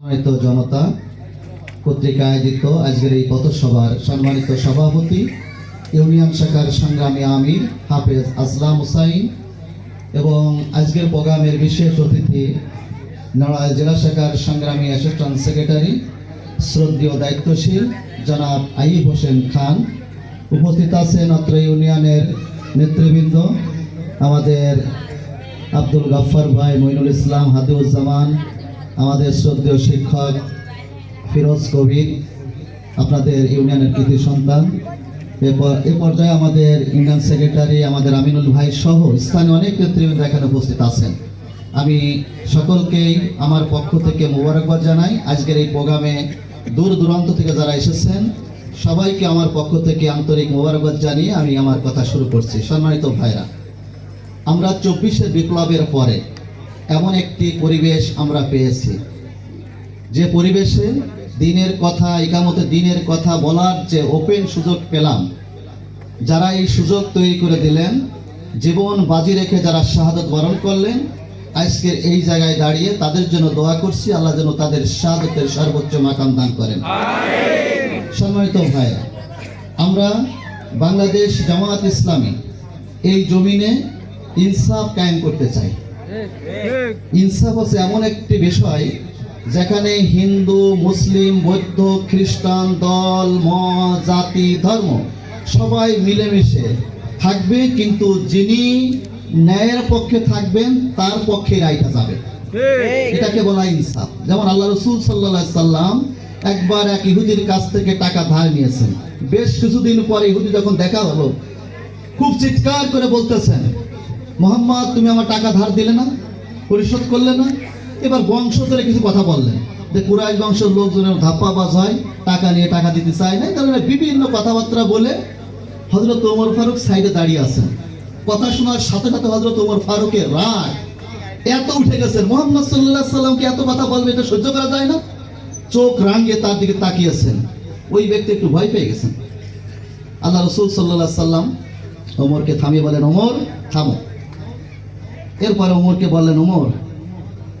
সম্মানিত জনতা কর্তৃক আয়োজিত আজকের এই পথসভার সম্মানিত সভাপতি, ইউনিয়ন শাখার সংগ্রামী আমির হাফেজ আসলাম হুসাইন এবং আজকের প্রোগ্রামের বিশেষ অতিথি নড়াইল জেলা শাখার সংগ্রামী অ্যাসিস্ট্যান্ট সেক্রেটারি, শ্রদ্ধেয় দায়িত্বশীল জনাব আইব হোসেন খান। উপস্থিত আছেন অত্র ইউনিয়নের নেতৃবৃন্দ, আমাদের আব্দুল গাফফার ভাই মইনুল ইসলাম হাদিউজ্জামান আমাদের শ্রদ্ধেয় শিক্ষক ফিরোজ কবির, আপনাদের ইউনিয়নের কৃতি সন্তান। এ পর্যায়ে আমাদের ইউনিয়ন সেক্রেটারি আমাদের আমিনুল ভাই সহ স্থানীয় অনেক নেতৃবৃন্দ এখানে উপস্থিত আছেন। আমি সকলকেই আমার পক্ষ থেকে মোবারকবাদ জানাই। আজকের এই প্রোগ্রামে দূর দূরান্ত থেকে যারা এসেছেন, সবাইকে আমার পক্ষ থেকে আন্তরিক মোবারকবাদ জানিয়ে আমি আমার কথা শুরু করছি। সম্মানিত ভাইরা, আমরা চব্বিশের বিপ্লবের পরে এমন একটি পরিবেশ আমরা পেয়েছি। যে পরিবেশে দিনের কথা একামতে দিনের কথা বলার যে ওপেন সুযোগ পেলাম যারা এই সুযোগ তৈরি করে দিলেন জীবন বাজি রেখে যারা শাহাদত বরণ করলেন আজকের এই জায়গায় দাঁড়িয়ে তাদের জন্য দোয়া করছি আল্লাহ যেন তাদের শাহাদতের সর্বোচ্চ মাকাম দান করেন। সম্মানিত ভাইরা আমরা বাংলাদেশ জামায়াত ইসলামী এই জমিনে ইনসাফ কায়েম করতে চাই। ইনসাফ হচ্ছে এমন একটি বিষয় যেখানে হিন্দু মুসলিম বৌদ্ধ খ্রিস্টান দল মত জাতি ধর্ম সবাই মিলেমিশে থাকবে কিন্তু যিনি ন্যায়ের পক্ষে থাকবেন তার পক্ষে রায়টা যাবে। এটাকে বলা ইনসাফ। যেমন আল্লাহ রসুল সাল্লাহ সাল্লাম একবার এক ইহুদির কাছ থেকে টাকা ধার নিয়েছেন। বেশ কিছুদিন পরে ইহুদি যখন দেখা হলো খুব চিৎকার করে বলতেছেন মোহাম্মদ, তুমি আমার টাকা ধার দিলে না, পরিশোধ করলে না। এবার বংশ ধরে কিছু কথা বললেন। যে কুরাইশ বংশের লোকজনের ধাপ্পাবাজ হয়, টাকা নিয়ে টাকা দিতে চায় না কারণ বিভিন্ন কথাবার্তা বলে হজরত ওমর ফারুক সাইডে দাঁড়িয়ে আছেন। কথা শোনার সাথে সাথে হজরত ওমর ফারুকের রাগ এত উঠে গেছেন মোহাম্মদ সাল্লাহ সাল্লামকে এত কথা বলবে, এটা সহ্য করা যায় না। চোখ রাঙিয়ে তার দিকে তাকিয়েছেন। ওই ব্যক্তি একটু ভয় পেয়ে গেছেন। আল্লাহ রসুল সাল্লাহ সাল্লাম ওমরকে থামিয়ে বলেন, ওমর, থামো। এরপরে ওমরকে বললেন ওমর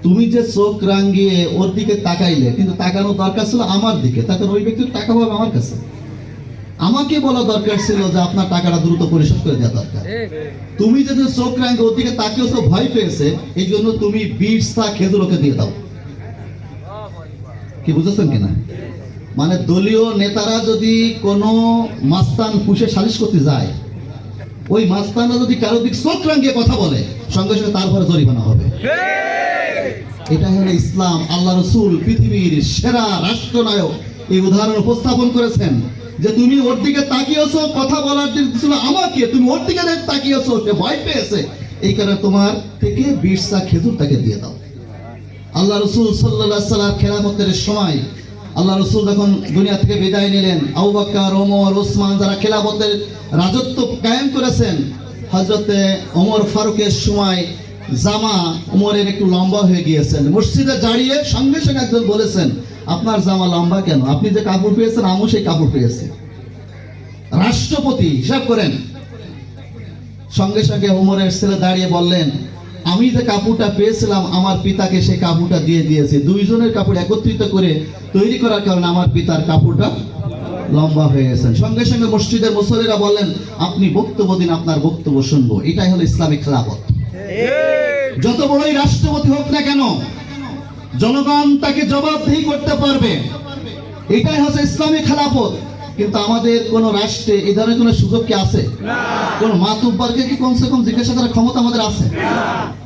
তুমি যে চোখ রাঙ্গিয়ে ওর দিকে তাকাইলে কিন্তু তাকানো দরকার ছিল আমার দিকে তাকে ওই ব্যক্তির টাকা পাবে আমার কাছে। আমাকে বলা দরকার ছিল যে আপনার টাকাটা দ্রুত পরিশোধ করে দেওয়া দরকার। তুমি যদি চোখ রাঙ্গে ওর দিকে তাকিয়েছো ভয় পেয়েছে এই জন্য তুমি বিশ সা খেজুর ওকে দিয়ে দাও। কি বুঝেছেন কিনা? মানে দলীয় নেতারা যদি কোনো মাস্তান পুষে সালিশ করতে যায় ওই মাস্তানরা যদি কারও দিক চোখ রাঙ্গিয়ে কথা বলে সঙ্গে সঙ্গে তারপরে জরিমানা হবে। এটা হলো ইসলাম আল্লাহ রসুল পৃথিবীর সেরা রাষ্ট্রনায়ক। এই উদাহরণ উপস্থাপন করেছেন যে তুমি ওর দিকে তাকিয়েছো কথা বলার জন্য ছিল আমাকে তুমি ওর দিকে তাকিয়েছো সে ভয় পেয়েছে। এই কারণে তোমার থেকে বিশ চা খেজুর তাকে দিয়ে দাও। আল্লাহ রসুল সাল্লাহ সাল্লাম খেলাফতের সময় আল্লাহ রসুল যখন দুনিয়া থেকে বিদায় নিলেন, আবু বাক্কার ওমর ওসমান যারা খেলাফতের রাজত্ব কায়েম করেছেন হজরতে ওমর ফারুকের সময় জামা উমরের একটু লম্বা হয়ে গিয়েছেন। মসজিদে দাঁড়িয়ে সঙ্গে সঙ্গে একজন বলেছেন, আপনার জামা লম্বা কেন? আপনি যে কাপড় পেয়েছেন, আমও সেই কাপড় পেয়েছে। রাষ্ট্রপতি হিসাব করেন। সঙ্গে সঙ্গে উমরের ছেলে দাঁড়িয়ে বললেন আমি যে কাপড়টা পেয়েছিলাম, আমার পিতাকে সেই কাপড়টা দিয়ে দিয়েছি। দুইজনের কাপড় একত্রিত করে তৈরি করার কারণে আমার পিতার কাপড়টা লম্বা হয়ে গেছেন সঙ্গে সঙ্গে মসজিদের মুসল্লিরা বলেন আপনি বক্তব্য দিন, আপনার বক্তব্য শুনব। এটাই হলো ইসলামিক খেলাফত যত বড়ই রাষ্ট্রপতি হোক না কেন, জনগণ তাকে জবাবদিহি করতে পারবে। এটাই হচ্ছে ইসলামিক খেলাফত কিন্তু আমাদের কোন রাষ্ট্রে এই ধরনের কোন সুযোগ কি আছে? কোন মাতুব্বারকে কি কমসে কম জিজ্ঞাসা করার ক্ষমতা আমাদের আছে?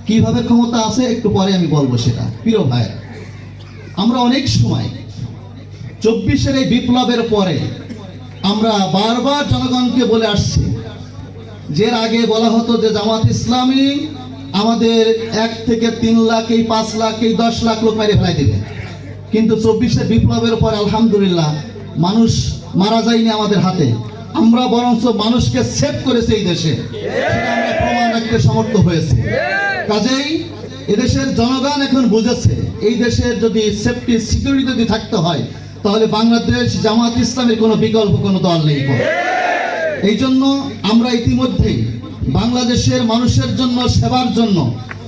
কীভাবে ক্ষমতা আছে একটু পরে আমি বলব সেটা। প্রিয় ভাই আমরা অনেক সময় চব্বিশের এই বিপ্লবের পরে আমরা বারবার জনগণকে বলে আসছি যে আগে বলা হতো যে জামাত ইসলামী আমাদের এক থেকে তিন লাখ এই পাঁচ লাখ এই দশ লাখ লোক মেরে ফেলাই দিবে। কিন্তু চব্বিশে বিপ্লবের পর আলহামদুলিল্লাহ মানুষ মারা যায়নি আমাদের হাতে। আমরা বরঞ্চ মানুষকে সেভ করেছি এই দেশে। আমরা প্রমাণ রাখতে সমর্থ হয়েছে। কাজেই এদেশের জনগণ এখন বুঝেছে, এই দেশের যদি সেফটি সিকিউরিটি যদি থাকতে হয়, তাহলে বাংলাদেশ জামাত ইসলামের কোনো বিকল্প, কোনো দল নেই। এই জন্য আমরা ইতিমধ্যেই বাংলাদেশের মানুষের জন্য, সেবার জন্য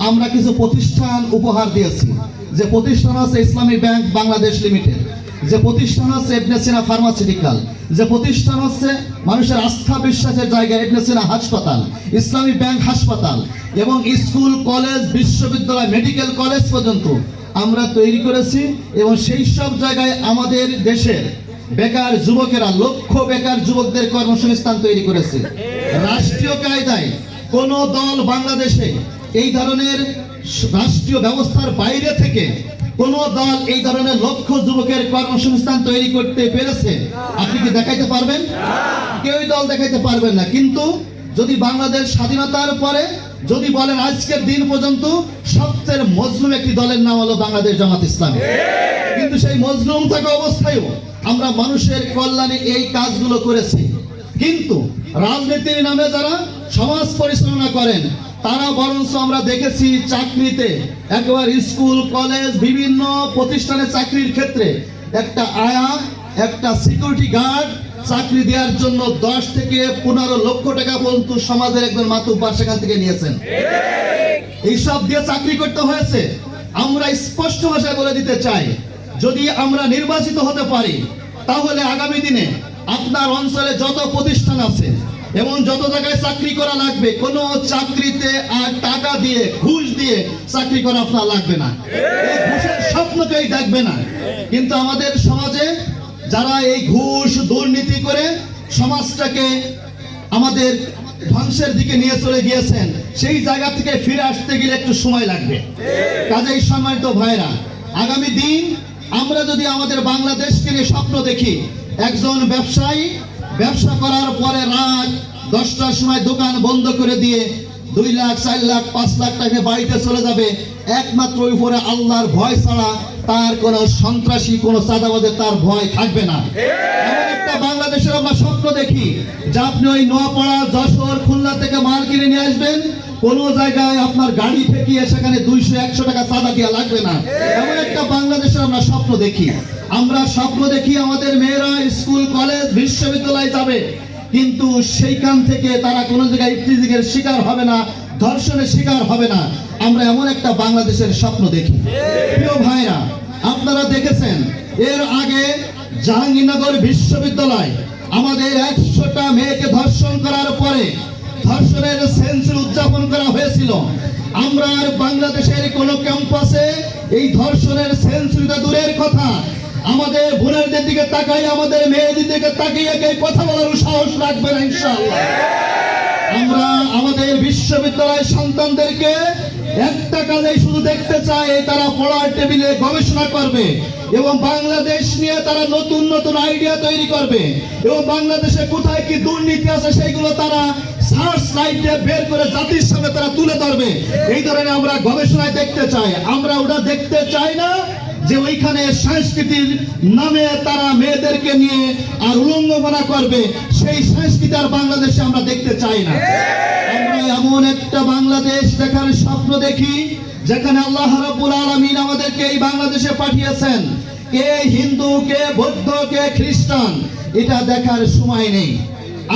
আমরা কিছু প্রতিষ্ঠান উপহার দিয়েছি। যে প্রতিষ্ঠান আছে ইসলামী ব্যাংক বাংলাদেশ লিমিটেড। যে প্রতিষ্ঠান হচ্ছে ইবনে সিনা ফার্মাসিউটিক্যাল যে প্রতিষ্ঠান হচ্ছে মানুষের আস্থা বিশ্বাসের জায়গা ইবনে সিনা হাসপাতাল, ইসলামী ব্যাংক হাসপাতাল এবং স্কুল, কলেজ, বিশ্ববিদ্যালয়, মেডিকেল কলেজ পর্যন্ত আমরা তৈরি করেছি এবং সেই সব জায়গায় আমাদের দেশের বেকার যুবকেরা, লক্ষ বেকার যুবকদের কর্মসংস্থান তৈরি করেছে। রাষ্ট্রীয় কায়দায় কোন দল বাংলাদেশে এই ধরনের রাষ্ট্রীয় ব্যবস্থার বাইরে থেকে কোন দল এই ধরনের লক্ষ যুবকের কর্মসংস্থান তৈরি করতে পেরেছে? আপনি কি দেখাইতে পারবেন? কেউই দল দেখাইতে পারবেন না। কিন্তু যদি বাংলাদেশ স্বাধীনতার পরে যদি বলেন আজকের দিন পর্যন্ত সবচেয়ে মজলুম একটি দলের নাম হলো বাংলাদেশ জামাত ইসলামী। কিন্তু সেই মজলুম থাকা অবস্থায়ও আমরা মানুষের কল্যাণে এই কাজগুলো করেছি। কিন্তু রাজনীতির নামে যারা সমাজ পরিচালনা করেন তারা বরঞ্চ আমরা দেখেছি চাকরিতে একবার স্কুল, কলেজ, বিভিন্ন প্রতিষ্ঠানে চাকরির ক্ষেত্রে একটা আয়া একটা সিকিউরিটি গার্ড চাকরি দেওয়ার জন্য দশ থেকে পনেরো লক্ষ টাকা পর্যন্ত সমাজের একজন মাতুব্বার সেখান থেকে নিয়েছেন। এইসব দিয়ে চাকরি করতে হয়েছে। আমরা স্পষ্ট ভাষায় বলে দিতে চাই, যদি আমরা নির্বাচিত হতে পারি, তাহলে আগামী দিনে আপনার অঞ্চলে যত প্রতিষ্ঠান আছে এবং যত জায়গায় চাকরি করা লাগবে কোনো চাকরিতে আর টাকা দিয়ে ঘুষ দিয়ে চাকরি করা আপনার লাগবে না। ঘুষের স্বপ্নকেই দেখবে না। কিন্তু আমাদের সমাজে যারা এই ঘুষ দুর্নীতি করে সমাজটাকে আমাদের ধ্বংসের দিকে নিয়ে চলে গিয়েছেন সেই জায়গা থেকে ফিরে আসতে গেলে একটু সময় লাগবে। কাজেই সম্মানিত ভাইরা আগামী দিন আমরা যদি আমাদের বাংলাদেশকে নিয়ে স্বপ্ন দেখি, একজন ব্যবসায়ী ব্যবসা করার পরে রাত দশটার সময় দোকান বন্ধ করে দিয়ে দুই লাখ, চার লাখ, পাঁচ লাখ টাকা বাড়িতে চলে যাবে। একমাত্র উপরে আল্লাহর ভয় ছাড়া তার কোনো সন্ত্রাসী, কোনো চাঁদাবাদের তার ভয় থাকবে না। বাংলাদেশের আমরা স্বপ্ন দেখি যে আপনি ওই নোয়াপাড়া, যশোর, খুলনা থেকে মাল কিনে নিয়ে আসবেন। কোন জায়গায় আপনার গাড়ি ঠেকিয়ে সেখানে দুইশো, একশো টাকা চাঁদা দেওয়া লাগবে না। এমন একটা বাংলাদেশের আমরা স্বপ্ন দেখি। আমরা স্বপ্ন দেখি আমাদের মেয়েরা স্কুল, কলেজ, বিশ্ববিদ্যালয়ে যাবে। কিন্তু সেইখান থেকে তারা কোনো জায়গায় ইফতিজিকের শিকার হবে না, ধর্ষণের শিকার হবে না। আমরা এমন একটা বাংলাদেশের স্বপ্ন দেখি। প্রিয় ভাইরা, আপনারা দেখেছেন, এর আগে জাহাঙ্গীরনগর বিশ্ববিদ্যালয় আমাদের একশোটা মেয়েকে ধর্ষণ করার পরে ধর্ষণের সেন্সুরি উদযাপন করা হয়েছিল। আমরা আর বাংলাদেশের কোন ক্যাম্পাসে এই ধর্ষণের সেন্সুরিটা দূরের কথা। আমাদের বোনেরদের দিকে তাকাই আমাদের মেয়েদের দিকে তাকিয়ে কেউ কথা বলার সাহস রাখবে না ইনশাআল্লাহ। আমরা আমাদের বিশ্ববিদ্যালয় সন্তানদেরকে একটা কাজে শুধু দেখতে চাই, তারা পড়ার টেবিলে গবেষণা করবে এবং বাংলাদেশ নিয়ে তারা নতুন নতুন আইডিয়া তৈরি করবে এবং বাংলাদেশে কোথায় কি দুর্নীতি আছে সেইগুলো তারা সার্চ লাইটে বের করে জাতির সামনে তারা তুলে ধরবে। এই ধরনের আমরা গবেষণায় দেখতে চাই। আমরা ওটা দেখতে চাই না যে ওইখানে সংস্কৃতির নামে তারা মেয়েদেরকে নিয়ে আর উলঙ্গনা করবে, সেই সংস্কৃতি আর বাংলাদেশে আমরা দেখতে চাই না। আমরা এমন একটা বাংলাদেশ দেখার স্বপ্ন দেখি, যেখানে আল্লাহ রাব্বুল আলামিন আমাদেরকে এই বাংলাদেশে পাঠিয়েছেন। কে হিন্দু, কে বৌদ্ধ, কে খ্রিস্টান, এটা দেখার সময় নেই।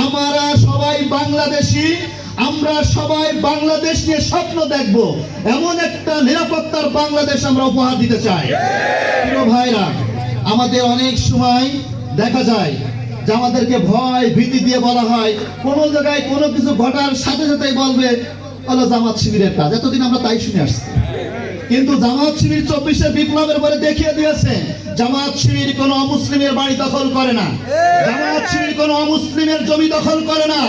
আমরা সবাই বাংলাদেশি আমরা সবাই বাংলাদেশ নিয়ে স্বপ্ন দেখব। এমন একটা নিরাপত্তার বাংলাদেশ আমরা উপহার দিতে চাই। ভাইরা, আমাদের অনেক সময় দেখা যায় যে আমাদেরকে ভয়, ভীতি দিয়ে বলা হয়। কোন জায়গায় কোনো কিছু ঘটার সাথে সাথে বলবে, হলো জামাত শিবিরের কাজ এতদিন আমরা তাই শুনে আসছি। কিন্তু জামাত শিবির চব্বিশে বিপ্লবের পরে দেখিয়ে দিয়েছে জামাত শিবির কোন অমুসলিমের বাড়ি দখল করে না। জামাত শিবির কোন অমুসলিমের জমি দখল করে না।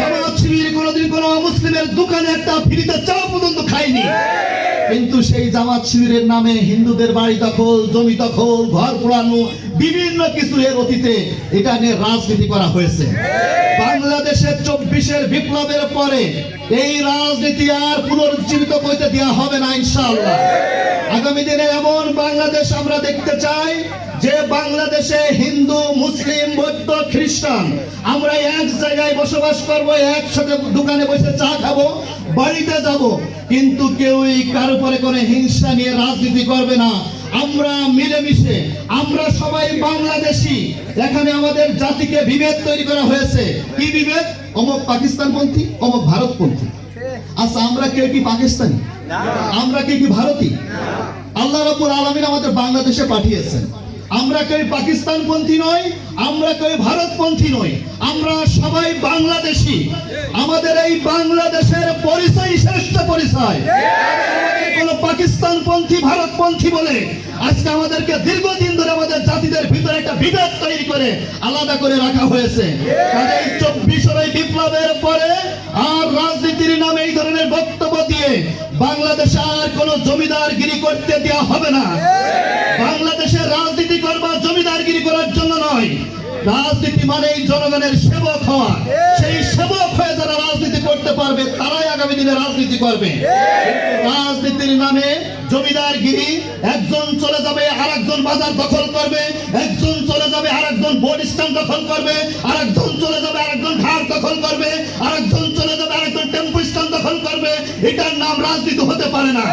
জামাত শিবির কোনোদিন কোন অমুসলিমের দোকানে একটা ফ্রিতে চাও পর্যন্ত খাইনি কিন্তু সেই জামাত শিবিরের নামে হিন্দুদের বাড়ি দখল, জমি দখল, ঘর পোড়ানো বিভিন্ন কিছু এর অতীতে এটা নিয়ে রাজনীতি করা হয়েছে। বাংলাদেশের চব্বিশের বিপ্লবের পরে এই রাজনীতি আর পুনরুজ্জীবিত করতে দেওয়া হবে না, ইনশাআল্লাহ। আগামী দিনে এমন বাংলাদেশ আমরা দেখতে চাই যে বাংলাদেশে হিন্দু, মুসলিম, বৌদ্ধ, খ্রিস্টান আমরা এক জায়গায় বসবাস করব, একসাথে দোকানে বসে চা খাব, বাড়িতে যাব। কিন্তু কেউই কারও পরে কোনো হিংসা নিয়ে রাজনীতি করবে না। আমরা মিলেমিশে, আমরা সবাই বাংলাদেশি। এখানে আমাদের জাতিকে বিভেদ তৈরি করা হয়েছে। কি বিভেদ? অমুক পাকিস্তানপন্থী, অমুক ভারতপন্থী। আচ্ছা আমরা কেউ কি পাকিস্তানি? আমরা কেউ কি ভারতী? আল্লাহ রাব্বুল আলামিন আমাদের বাংলাদেশে পাঠিয়েছেন। আমরা কেউ পাকিস্তানপন্থী নই, আমরা কেউ ভারতপন্থী নই, আমরা সবাই বাংলাদেশী। আমাদের এই বাংলাদেশের পরিচয় শ্রেষ্ঠ পরিচয়। পাকিস্তানপন্থী, ভারতপন্থী বলে আজকে আমাদেরকে দীর্ঘদিন ধরে আমাদের জাতিদের ভিতরে একটা বিভেদ তৈরি করে আলাদা করে রাখা হয়েছে। বিপ্লবের পরে আর রাজনীতির নামে এই ধরনের বক্তব্য দিয়ে বাংলাদেশে আর কোনো জমিদারগিরি করতে দেওয়া হবে না। বাংলাদেশের রাজনীতি করবা জমিদারগিরি করার জন্য নয়। রাজনীতি মানেই জনগণের সেবক হওয়া। সেই সেবক হয়ে যারা রাজনীতি করতে পারবে, তারাই আগামী দিনে রাজনীতি করবে। রাজনীতির নামে জমিদারগিরি, একজন চলে যাবে আর একজন বাজার দখল করবে, একজন চলে যাবে আর একজন বোর্ড স্ট্যান্ড দখল করবে আর একজন চলে যাবে আর একজন ঘাট দখল করবে আর একজন এটার নাম রাজনীতি হতে পারে না।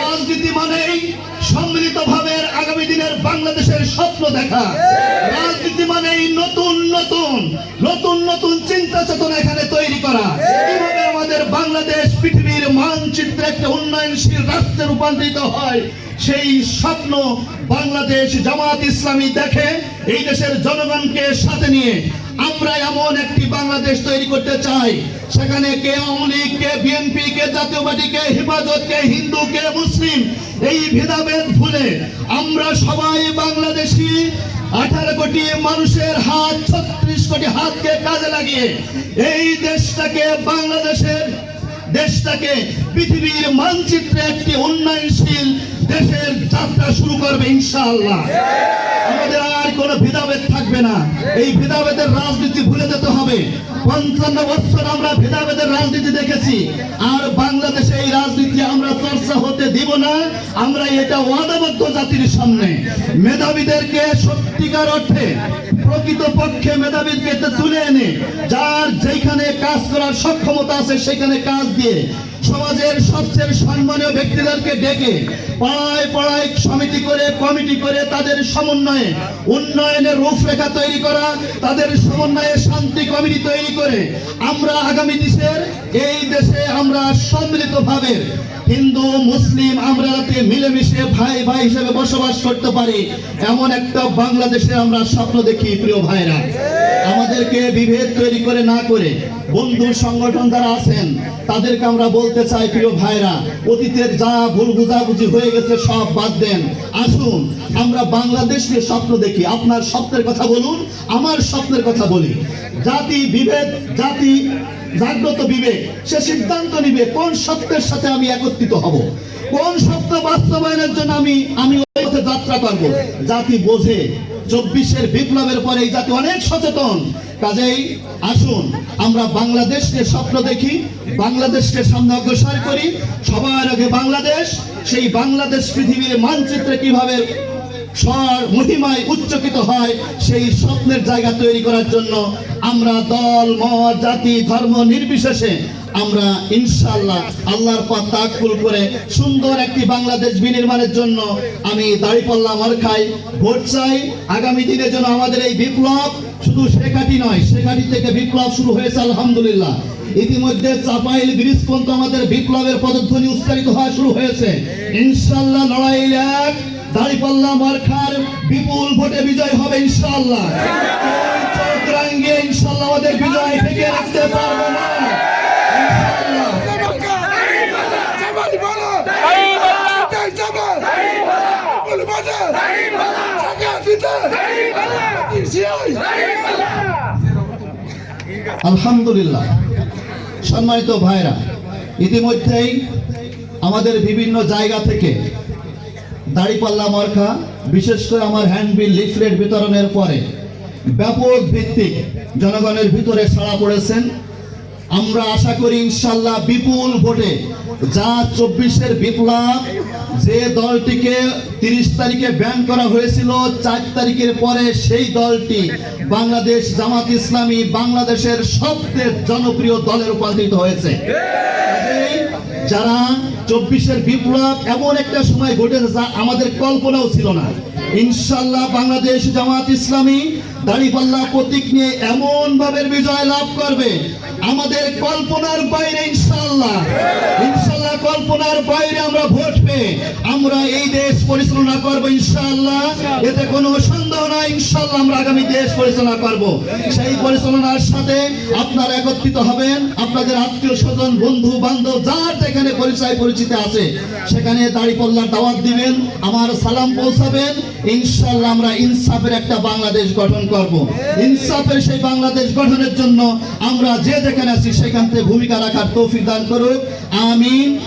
রাজনীতি মানেই সম্মিলিত ভাবে আগামী দিনের বাংলাদেশের স্বপ্ন দেখা। রাজনীতি মানেই নতুন নতুন নতুন নতুন চিন্তা চেতনা এখানে তৈরি করা। কীভাবে আমাদের বাংলাদেশ পৃথিবীর মানচিত্রে একটা উন্নয়নশীল রাষ্ট্রে রূপান্তরিত হয়। সেই স্বপ্ন বাংলাদেশ জামাত ইসলামী দেখে, এই দেশের জনগণকে সাথে নিয়ে আমরা এমন একটি বাংলাদেশ তৈরি করতে চাই। সেখানে কে আওয়ামী কে বিএনপি, কে জাতীয় পার্টি কে হেফাজত, কে হিন্দু, কে মুসলিম, এই ভেদাভেদ ভুলে আমরা সবাই বাংলাদেশি। আঠারো কোটি মানুষের হাত, ছত্রিশ কোটি হাতকে কাজে লাগিয়ে এই দেশটাকে, বাংলাদেশের দেশটাকে, পৃথিবীর মানচিত্রে একটি উন্নয়নশীল দেশের যাত্রা শুরু করবে ইনশাআল্লাহ। আমাদের আর কোনো ভেদাভেদ থাকবে না। এই ভেদাভেদের রাজনীতি ভুলে যেতে হবে। পঞ্চান্ন বছর আমরা ভেদাভেদের রাজনীতি দেখেছি। আর বাংলাদেশে এই রাজনীতি আমরা চর্চা হতে দিব না, আমরা এটা ওয়াদাবদ্ধ জাতির সামনে। মেধাবীদেরকে সত্যিকার অর্থে প্রকৃত পক্ষে মেধাবীদেরকে তুলে এনে, যার যেখানে কাজ করার সক্ষমতা আছে, সেখানে কাজ দিয়ে সমাজের সবচেয়ে সম্মানীয় ব্যক্তিদেরকে ডেকে পাড়ায় পাড়ায় সমিতি করে, কমিটি করে তাদের সমন্বয়ে উন্নয়নের রূপরেখা তৈরি করা, তাদের সমন্বয়ে শান্তি কমিটি তৈরি করে আমরা আগামী দেশের, এই দেশে আমরা সম্মিলিতভাবে হিন্দু, মুসলিম, আমরা যাতে মিলেমিশে ভাই ভাই হিসেবে বসবাস করতে পারি, এমন একটা বাংলাদেশে আমরা স্বপ্ন দেখি, প্রিয় ভাইরা। আমাদেরকে বিভেদ তৈরি করে না করে বন্ধু সংগঠন যারা আছেন, তাদেরকে আমরা বলতে চাই, প্রিয় ভাইরা অতীতের যা ভুল বুঝাবুঝি হয়ে গেছে সব বাদ দেন। আসুন, আমরা বাংলাদেশকে স্বপ্ন দেখি। আপনার স্বপ্নের কথা বলুন, আমার স্বপ্নের কথা বলি। জাতি বিভেদ, জাতি জাগ্রত বিবেক, সে সিদ্ধান্ত নিবে কোন সত্যের সাথে আমি একত্রিত হব। কোন সত্য বাস্তবায়নের জন্য আমি আমি যাত্রা করব। জাতি বোঝে চব্বিশের বিপ্লবের পরে এই জাতি অনেক সচেতন। কাজেই আসুন, আমরা বাংলাদেশকে স্বপ্ন দেখি, বাংলাদেশকে সামনে অগ্রসর করি। সবার আগে বাংলাদেশ, সেই বাংলাদেশ পৃথিবীর মানচিত্রে কীভাবে স্বর মহিমায় উচ্চকিত হয়, সেই স্বপ্নের জায়গা তৈরি করার জন্য আমরা দল, মত, জাতি, ধর্ম নির্বিশেষে আমরা ইনশাআল্লাহ আল্লাহর পথ তাকুল করে সুন্দর একটি বাংলাদেশ বিনির্মাণের জন্য আমি দাড়িপাল্লা মার্খাই ভোট চাই। আগামী দিনের জন্য আমাদের এই বিপ্লব শুধু শেখাটি নয়, শেখাটি থেকে বিপ্লব শুরু হয়েছে, আলহামদুলিল্লাহ। ইতিমধ্যে চাপাইল ব্রিজ পর্যন্ত আমাদের বিপ্লবের পদধ্বনি উচ্চারিত হওয়া শুরু হয়েছে। ইনশাল্লাহ লড়াই এক দাড়িপাল্লা মার্খার বিপুল ভোটে বিজয় হবে রাঙ্গিয়ে ইনশাআল্লাহ আমাদের বিজয় থেকে রাখতে পারব না ইনশাআল্লাহ জামাল বলো জয় জামাল বল বাজা জায়গা দিতে সিআই আলহামদুলিল্লাহ। সম্মানিত ভাইরা, ইতিমধ্যেই আমাদের বিভিন্ন জায়গা থেকে দাড়িপাল্লা মার্কা, বিশেষ করে আমার হ্যান্ডবিল লিফলেট বিতরণের পরে ব্যাপক ভিত্তিক জনগণের ভিতরে সাড়া পড়েছেন। আমরা আশা করি ইনশাল্লাহ বিপুল ভোটে যা চব্বিশের বিপ্লব যে দলটিকে তিরিশ তারিখে ব্যান করা হয়েছিল, চার তারিখের পরে সেই দলটি বাংলাদেশ জামাত ইসলামী বাংলাদেশের সবচেয়ে জনপ্রিয় দলে রূপান্তরিত হয়েছে। যারা চব্বিশের বিপ্লব এমন একটা সময় ঘটেছে যা আমাদের কল্পনাও ছিল না। ইনশাল্লাহ বাংলাদেশ জামাত ইসলামী দাড়িপাল্লা প্রতীক নিয়ে এমন ভাবে বিজয় লাভ করবে। আমাদের কল্পনার বাইরে ইনশাল্লাহ ইনশাল্লাহ কল্পনার বাইরে আমরা ভোট পেয়ে আমরা এই দেশ পরিচালনা করব ইনশাআল্লাহ। এতে কোনো সন্দেহ নাই, ইনশাআল্লাহ আমরা আগামী দেশ পরিচালনা করব। সেই পরিচালনার সাথে আপনারা একত্রিত হবেন। আপনাদের আত্মীয় স্বজন, বন্ধু, বান্ধব, যার যেখানে পরিচয়, পরিচিত আছে, সেখানে দাড়িপাল্লার দাওয়াত দিবেন, আমার সালাম পৌঁছাবেন। ইনশাআল্লাহ আমরা ইনসাফের একটা বাংলাদেশ গঠন করব। ইনসাফের সেই বাংলাদেশ গঠনের জন্য আমরা যে যেখানে আছি, সেখান থেকে ভূমিকা রাখার তৌফিক দান করুক। আমিন।